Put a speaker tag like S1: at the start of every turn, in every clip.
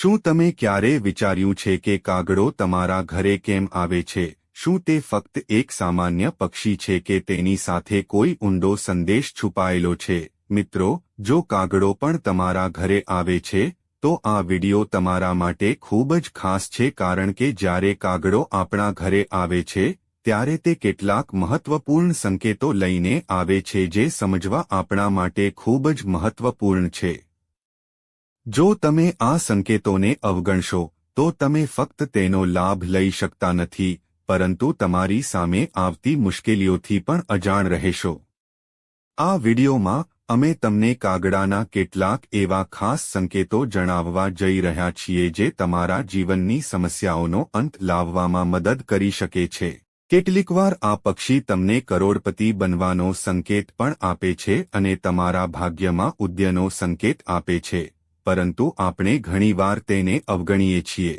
S1: શું તમે ક્યારે વિચાર્યું છે કે કાગડો તમારા ઘરે કેમ આવે છે? શું તે ફક્ત એક સામાન્ય પક્ષી છે કે તેની સાથે કોઈ ઊંડો સંદેશ છુપાયેલો છે? મિત્રો, જો કાગડો પણ તમારા ઘરે આવે છે, તો આ વિડિયો તમારા માટે ખૂબ જ ખાસ છે કારણ કે જ્યારે કાગડો આપણા ઘરે આવે છે, ત્યારે તે કેટલાક મહત્વપૂર્ણ સંકેતો લઈને આવે છે જે સમજવા આપણા માટે ખૂબ જ મહત્વપૂર્ણ છે. જો તમે આ સંકેતોને અવગણશો, તો તમે ફક્ત તેનો લાભ લઈ શકતા નથી, પરંતુ તમારી સામે આવતી મુશ્કેલીઓથી પણ અજાણ રહેશો. આ વિડિયોમાં અમે તમને કાગડાના કેટલાક એવા ખાસ સંકેતો જણાવવા જઈ રહ્યા છીએ જે તમારા જીવનની સમસ્યાઓનો અંત લાવવામાં મદદ કરી શકે છે. કેટલીકવાર આ પક્ષી તમને કરોડપતિ બનવાનો સંકેત પણ આપે છે અને તમારા ભાગ્યમાં ઉદ્યનો સંકેત આપે છે. પરંતુ આપણે ઘણીવાર તેને અવગણીએ છીએ.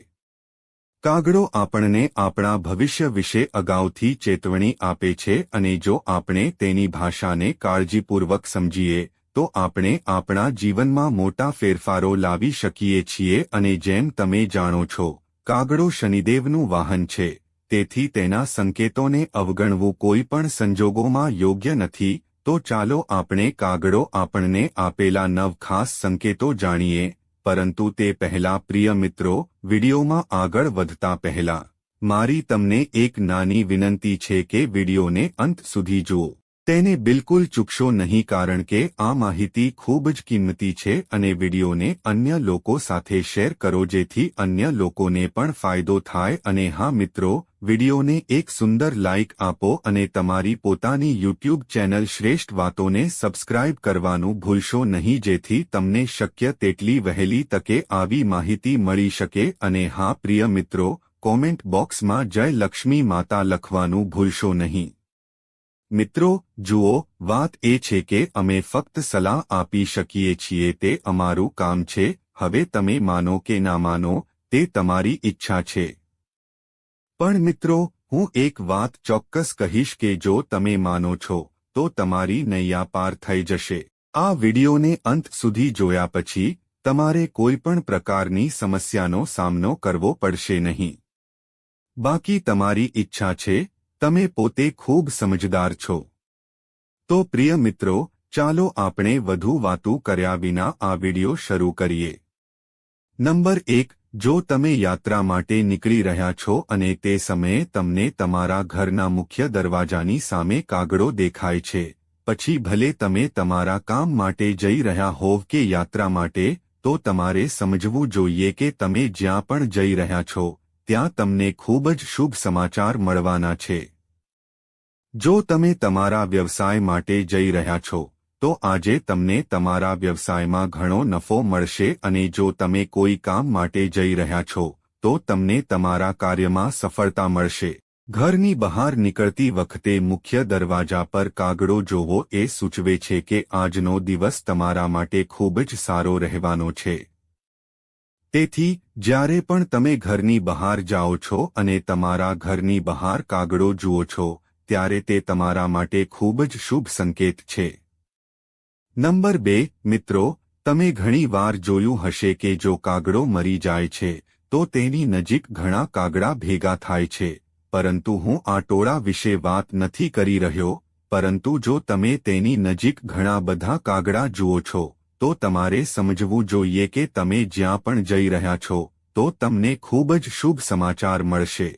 S1: કાગડો આપણને આપણા ભવિષ્ય વિશે અગાઉથી ચેતવણી આપે છે અને જો આપણે તેની ભાષાને કાળજીપૂર્વક સમજીએ, તો આપણે આપણા જીવનમાં મોટા ફેરફારો લાવી શકીએ છીએ અને જેમ તમે જાણો છો, કાગડો શનિદેવનું વાહન છે, તેથી તેના સંકેતોને અવગણવું કોઈ પણ સંજોગોમાં યોગ્ય નથી તો ચાલો આપણે કાગડો આપણને આપેલા નવ ખાસ સંકેતો જાણીએ, પરંતુ તે પહેલા પ્રિય મિત્રો, વિડીયોમાં આગળ વધતા પહેલા, મારી તમને એક નાની વિનંતી છે કે વિડિયોને અંત સુધી જુઓ. તેને બિલકુલ ચૂકશો નહીં કારણ કે આ માહિતી ખૂબ જ કિંમતી છે અને વિડિયોને અન્ય લોકો સાથે શેર કરો જેથી અન્ય લોકોને પણ ફાયદો થાય અને હા મિત્રો વિડિયોને એક સુંદર લાઇક આપો અને તમારી પોતાની યુટ્યુબ ચેનલ શ્રેષ્ઠ વાતોને સબસ્ક્રાઇબ કરવાનું ભૂલશો નહીં જેથી તમને શક્ય તેટલી વહેલી તકે આવી માહિતી મળી શકે અને હા, પ્રિય મિત્રો, કોમેન્ટ બોક્સમાં જય લક્ષ્મી માતા લખવાનું ભૂલશો નહીં. મિત્રો, જુઓ, વાત એ છે કે અમે ફક્ત સલાહ આપી શકીએ છીએ તે અમારું કામ છે. હવે તમે માનો કે ના માનો, તે તમારી ઈચ્છા છે. પણ મિત્રો, હું એક વાત ચોક્કસ કહીશ કે જો તમે માનો છો, તો તમારી નૈયા પાર થઈ જશે. આ વિડીયોને અંત સુધી જોયા પછી, તમારે કોઈ પણ પ્રકારની સમસ્યાનો સામનો કરવો પડશે નહીં. બાકી તમારી ઈચ્છા છે, તમે પોતે ખૂબ સમજદાર છો. તો પ્રિય મિત્રો, ચાલો આપણે વધુ વાતું કર્યા વિના આ વિડિયો શરૂ કરીએ. નંબર એક જો તમે યાત્રા માટે નીકળી રહ્યા છો અને તે સમયે તમને તમારા ઘરના મુખ્ય દરવાજાની સામે કાગડો દેખાય છે, પછી ભલે તમે તમારા કામ માટે જઈ રહ્યા હોવ કે યાત્રા માટે, તો તમારે સમજવું જોઈએ કે તમે જ્યાં પણ જઈ રહ્યા છો, ત્યાં તમને ખૂબ જ શુભ સમાચાર મળવાના છે. જો તમે તમારા વ્યવસાય માટે જઈ રહ્યા છો તો આજે તમને તમારા વ્યવસાયમાં ઘણો નફો મળશે અને જો તમે કોઈ કામ માટે જઈ રહ્યા છો, તો તમને તમારા કાર્યમાં સફળતા મળશે. ઘરની બહાર નીકળતી વખતે મુખ્ય દરવાજા પર કાગડો જોવો એ સૂચવે છે કે આજનો દિવસ તમારા માટે ખૂબ જ સારો રહેવાનો છે. તેથી, જ્યારે પણ તમે ઘરની બહાર જાઓ છો અને તમારા ઘરની બહાર કાગડો જુઓ છો, ત્યારે તે તમારા માટે ખૂબ જ શુભ સંકેત છે. નંબર બે, મિત્રો, તમે ઘણી વાર જોયું હશે કે જો કાગડો મરી જાય છે, તો તેની નજીક ઘણા કાગડા ભેગા થાય છે. પરંતુ હું આ ટોળા વિશે વાત નથી કરી રહ્યો, પરંતુ જો તમે તેની નજીક ઘણા બધા કાગડા જુઓ છો, તો તમારે સમજવું જોઈએ કે તમે જ્યાં પણ જઈ રહ્યા છો, તો તમને ખૂબ જ શુભ સમાચાર મળશે.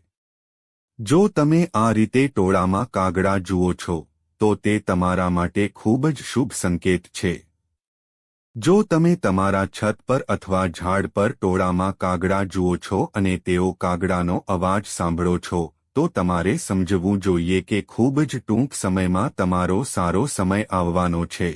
S1: જો તમે આ રીતે ટોળામાં કાગડા જુઓ છો તો તે તમારા માટે ખૂબ જ શુભ સંકેત છે. જો તમે તમારા છત પર અથવા ઝાડ પર ટોળામાં કાગડા જુઓ છો અને તેઓ કાગડાનો અવાજ સાંભળો છો, તો તમારે સમજવું જોઈએ કે ખૂબ જ ટૂંક સમયમાં તમારો સારો સમય આવવાનો છે.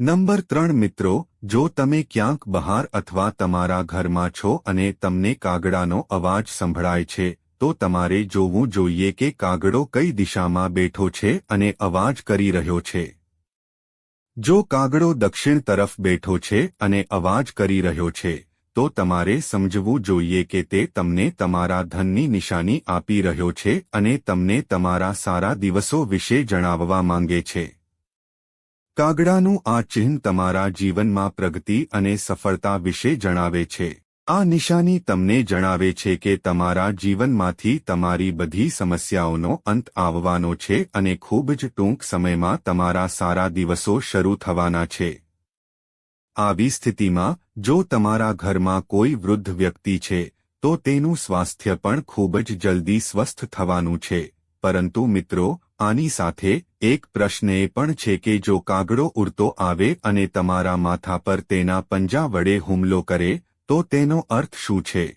S1: નંબર ત્રણ મિત્રો, જો તમે ક્યાંક બહાર અથવા તમારા ઘરમાં છો અને તમને કાગડાનો અવાજ સંભળાય છે તો તમારે જોવું જોઈએ કે કાગડો કઈ દિશામાં બેઠો છે અને અવાજ કરી રહ્યો છે. જો કાગડો દક્ષિણ તરફ બેઠો છે અને અવાજ કરી રહ્યો છે, તો તમારે સમજવું જોઈએ કે તે તમને તમારા ધનની નિશાની આપી રહ્યો છે અને તમને તમારા સારા દિવસો વિશે જણાવવા માંગે છે. કાગડાનું આ ચિહ્ન તમારા જીવનમાં પ્રગતિ અને સફળતા વિશે જણાવે છે. આ નિશાની તમને જણાવે છે કે તમારા જીવનમાંથી તમારી બધી સમસ્યાઓનો અંત આવવાનો છે અને ખૂબ જ ટૂંક સમયમાં તમારા સારા દિવસો શરૂ થવાના છે. આવી સ્થિતિમાં, જો તમારા ઘરમાં કોઈ વૃદ્ધ વ્યક્તિ છે, તો તેનું સ્વાસ્થ્ય પણ ખૂબ જ જલ્દી સ્વસ્થ થવાનું છે. પરંતુ મિત્રો, આની સાથે, એક પ્રશ્ન એ પણ છે કે જો કાગડો ઉડતો આવે અને તમારા માથા પર તેના પંજા વડે હુમલો કરે તો તેનો અર્થ શું છે?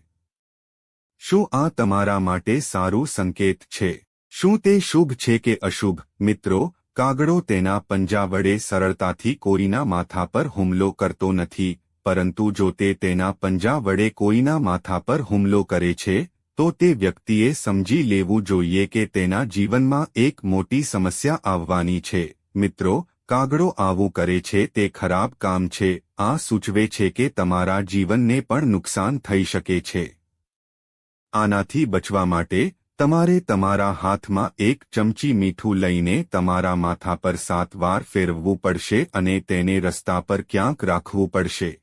S1: શું આ તમારા માટે સારું સંકેત છે? શું તે શુભ છે કે અશુભ? મિત્રો, કાગડો તેના પંજા વડે સરળતાથી કોઈના માથા પર હુમલો કરતો નથી, પરંતુ જો તે તેના પંજા વડે કોઈના માથા પર હુમલો કરે છે, તો તે વ્યક્તિએ સમજી લેવું જોઈએ કે તેના જીવનમાં એક મોટી સમસ્યા આવવાની છે. મિત્રો કાગડો આવું કરે છે, તે ખરાબ કામ છે, આ સૂચવે છે કે તમારા જીવનને પણ નુકસાન થઈ શકે છે. આનાથી બચવા માટે, તમારે તમારા હાથમાં એક ચમચી મીઠું લઈને તમારા માથા પર સાત વાર ફેરવવું પડશે અને તેને રસ્તા પર ક્યાંક રાખવું પડશે.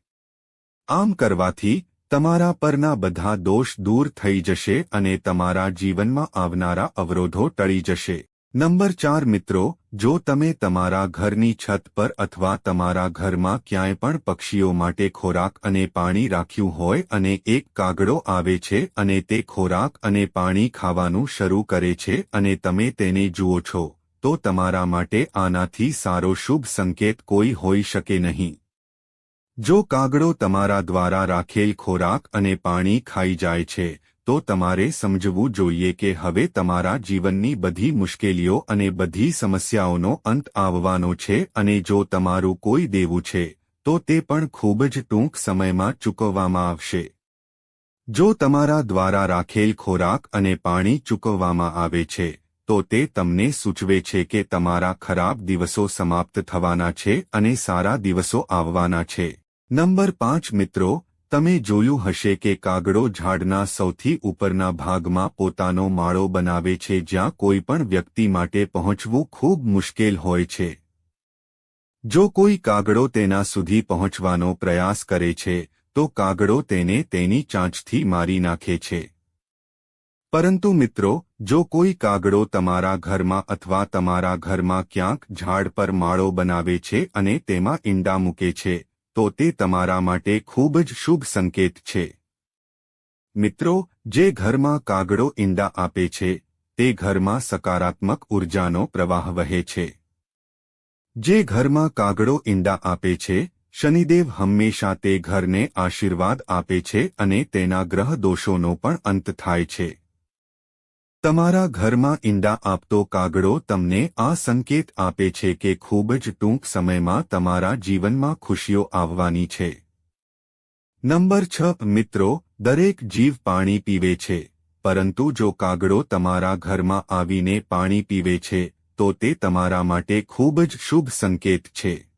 S1: આમ કરવાથી, તમારા પરના બધા દોષ દૂર થઈ જશે અને તમારા જીવનમાં આવનારા અવરોધો ટળી જશે. નંબર ચાર મિત્રો, જો તમે તમારા ઘરની છત પર અથવા તમારા ઘરમાં ક્યાંય પણ પક્ષીઓ માટે ખોરાક અને પાણી રાખ્યું હોય અને એક કાગડો આવે છે અને તે ખોરાક અને પાણી ખાવાનું શરૂ કરે છે અને તમે તેને જુઓ છો, તો તમારા માટે આનાથી સારો શુભ સંકેત કોઈ હોઈ શકે નહીં. જો કાગડો તમારા દ્વારા રાખેલ ખોરાક અને પાણી ખાઈ જાય છે તો તમારે સમજવું જોઈએ કે હવે તમારા જીવનની બધી મુશ્કેલીઓ અને બધી સમસ્યાઓનો અંત આવવાનો છે અને જો તમારું કોઈ દેવું છે, તો તે પણ ખૂબ જ ટૂંક સમયમાં ચૂકવવામાં આવશે. જો તમારા દ્વારા રાખેલ ખોરાક અને પાણી ચૂકવવામાં આવે છે, તો તે તમને સૂચવે છે કે તમારા ખરાબ દિવસો સમાપ્ત થવાના છે અને સારા દિવસો આવવાના છે. નંબર પાંચ મિત્રો તમે જોયું હશે કે કાગડો ઝાડના સૌથી ઉપરના ભાગમાં પોતાનો માળો બનાવે છે જ્યાં કોઈ પણ વ્યક્તિ માટે પહોંચવું ખૂબ મુશ્કેલ હોય છે. જો કોઈ કાગડો તેના સુધી પહોંચવાનો પ્રયાસ કરે છે, તો કાગડો તેને તેની ચાંચથી મારી નાખે છે. પરંતુ મિત્રો, જો કોઈ કાગડો તમારા ઘરમાં અથવા તમારા ઘરમાં ક્યાંક ઝાડ પર માળો બનાવે છે અને તેમાં ઈંડા મૂકે છે તો તે તમારા માટે ખૂબ જ શુભ સંકેત છે. મિત્રો, જે ઘરમાં કાગડો ઈંડા આપે છે, તે ઘરમાં સકારાત્મક ઉર્જાનો પ્રવાહ વહે છે. જે ઘરમાં કાગડો ઈંડા આપે છે, શનિદેવ હંમેશા તે ઘરને આશીર્વાદ આપે છે અને તેના ગ્રહ દોષોનો પણ અંત થાય છે. તમારા ઘરમાં ઈંડા આપતો કાગડો તમને આ સંકેત આપે છે કે ખૂબ જ ટૂંક સમયમાં તમારા જીવનમાં ખુશીઓ આવવાની છે. નંબર છ, મિત્રો, દરેક જીવ પાણી પીવે છે. પરંતુ જો કાગડો તમારા ઘરમાં આવીને પાણી પીવે છે, તો તે તમારા માટે ખૂબ જ શુભ સંકેત છે.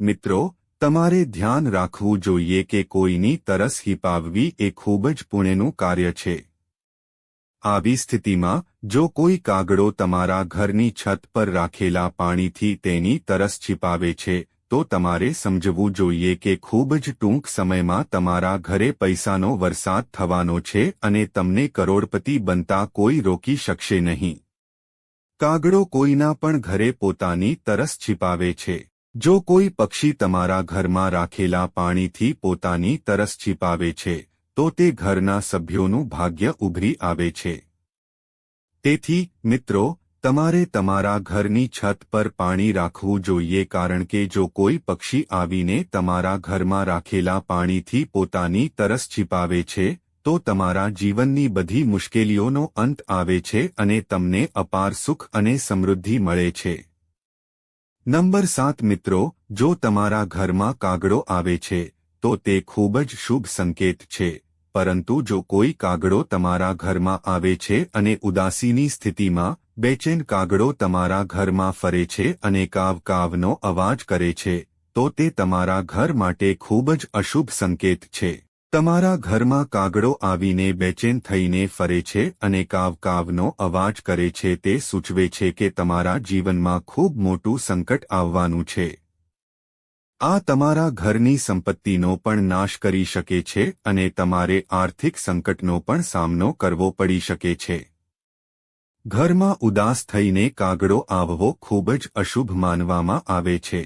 S1: મિત્રો, તમારે ધ્યાન રાખવું જોઈએ કે કોઈની તરસ હિપાવવી એ ખૂબ જ પુણ્યનું કાર્ય છે. આવી સ્થિતિમાં, જો કોઈ કાગડો તમારા ઘરની છત પર રાખેલા પાણીથી તેની તરસ છીપાવે છે, તો તમારે સમજવું જોઈએ કે ખૂબ જ ટૂંક સમયમાં તમારા ઘરે પૈસાનો વરસાદ થવાનો છે અને તમને કરોડપતિ બનતા કોઈ રોકી શકશે નહીં. કાગડો કોઈના પણ ઘરે પોતાની તરસ છીપાવે છે. જો કોઈ પક્ષી તમારા ઘરમાં રાખેલા પાણીથી પોતાની તરસ છીપાવે છે તો તે ઘરના સભ્યોનું ભાગ્ય ઉભરી આવે છે. તેથી, મિત્રો, તમારે તમારા ઘરની છત પર પાણી રાખવું જોઈએ કારણ કે જો કોઈ પક્ષી આવીને તમારા ઘરમાં રાખેલા પાણીથી પોતાની તરસ છીપાવે છે, તો તમારા જીવનની બધી મુશ્કેલીઓનો અંત આવે છે અને તમને અપાર સુખ અને સમૃદ્ધિ મળે છે. નંબર સાત, મિત્રો, જો તમારા ઘરમાં કાગડો આવે છે, તો તે ખૂબ જ શુભ સંકેત છે. પરંતુ જો કોઈ કાગડો તમારા ઘરમાં આવે છે અને ઉદાસીની સ્થિતિમાં, બેચેન કાગડો તમારા ઘરમાં ફરે છે અને કાવ કાવનો અવાજ કરે છે, તો તે તમારા ઘર માટે ખૂબ જ અશુભ સંકેત છે. તમારા ઘરમાં કાગડો આવીને બેચેન થઈને ફરે છે અને કાવ કાવનો અવાજ કરે છે તે સૂચવે છે કે તમારા જીવનમાં ખૂબ મોટું સંકટ આવવાનું છે. આ તમારા ઘરની સંપત્તિનો પણ નાશ કરી શકે છે અને તમારે આર્થિક સંકટનો પણ સામનો કરવો પડી શકે છે. ઘરમાં ઉદાસ થઈને કાગડો આવવો ખૂબ જ અશુભ માનવામાં આવે છે.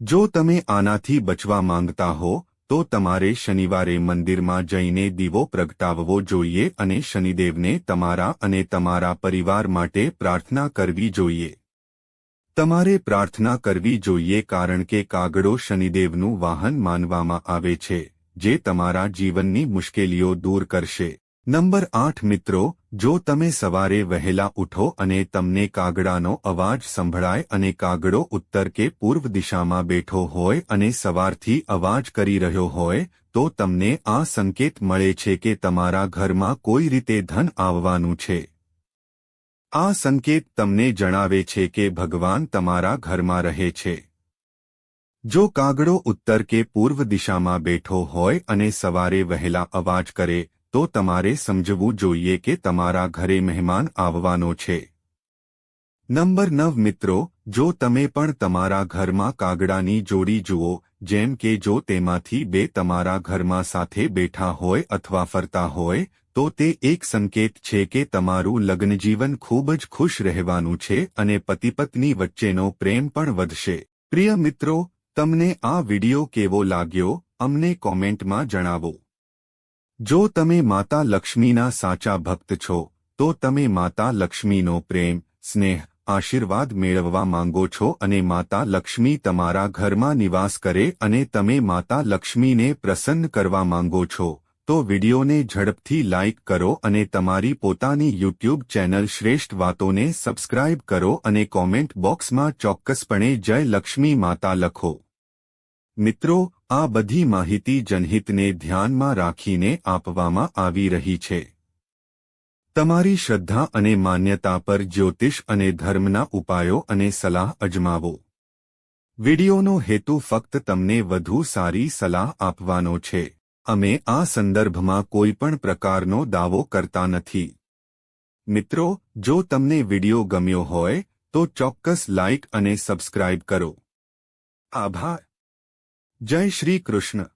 S1: જો તમે આનાથી બચવા માંગતા હો, તો તમારે શનિવારે મંદિરમાં જઈને દીવો પ્રગટાવવો જોઈએ અને શનિદેવને તમારા અને તમારા પરિવાર માટે પ્રાર્થના કરવી જોઈએ. તમારે પ્રાર્થના કરવી જોઈએ કારણ કે કાગડો શનિદેવનું વાહન માનવામાં આવે છે, જે તમારા જીવનની મુશ્કેલીઓ દૂર કરશે. નંબર આઠ મિત્રો, જો તમે સવારે વહેલા ઉઠો અને તમને કાગડાનો અવાજ સંભળાય અને કાગડો ઉત્તર કે પૂર્વ દિશામાં બેઠો હોય અને સવારથી અવાજ કરી રહ્યો હોય, તો તમને આ સંકેત મળે છે કે તમારા ઘરમાં કોઈ રીતે ધન આવવાનું છે. આ સંકેત તમને જણાવે છે કે ભગવાન તમારા ઘરમાં રહે છે. જો કાગડો ઉત્તર કે પૂર્વ દિશામાં બેઠો હોય અને સવારે વહેલા અવાજ કરે, તો તમારે સમજવું જોઈએ કે તમારા ઘરે મહેમાન આવવાનો છે. નંબર નવ મિત્રો, જો તમે પણ તમારા ઘરમાં કાગડાની જોડી જુઓ, જેમ કે જો તેમાંથી બે તમારા ઘરમાં સાથે બેઠા હોય અથવા ફરતા હોય તો તે એક સંકેત છે કે તમારું લગ્નજીવન ખૂબ જ ખુશ રહેવાનું છે અને પતિપત્ની વચ્ચેનો પ્રેમ પણ વધશે. પ્રિય મિત્રો, તમને આ વિડિયો કેવો લાગ્યો, અમને કોમેન્ટમાં જણાવો. જો તમે માતા લક્ષ્મીના સાચા ભક્ત છો, તો તમે માતા લક્ષ્મીનો પ્રેમ, સ્નેહ, આશીર્વાદ મેળવવા માંગો છો અને માતા લક્ષ્મી તમારા ઘરમાં નિવાસ કરે અને તમે માતા લક્ષ્મીને પ્રસન્ન કરવા માંગો છો. તો વિડિયોને ઝડપથી લાઇક કરો અને તમારી પોતાની યુટ્યુબ ચેનલ શ્રેષ્ઠ વાતોને સબસ્ક્રાઇબ કરો અને કોમેન્ટ બોક્સમાં ચોક્કસપણે જય લક્ષ્મી માતા લખો. મિત્રો, આ બધી માહિતી જનહિતને ધ્યાનમાં રાખીને આપવામાં આવી રહી છે. તમારી શ્રદ્ધા અને માન્યતા પર જ્યોતિષ અને ધર્મના ઉપાયો અને સલાહ અજમાવો. વિડિયોનો હેતુ ફક્ત તમને વધુ સારી સલાહ આપવાનો છે. અમે આ સંદર્ભમાં કોઈ પણ પ્રકારનો દાવો કરતા નથી. મિત્રો, જો તમને વિડિયો ગમ્યો હોય, તો ચોક્કસ લાઇક અને સબસ્ક્રાઇબ કરો. આભાર. જય શ્રી કૃષ્ણ.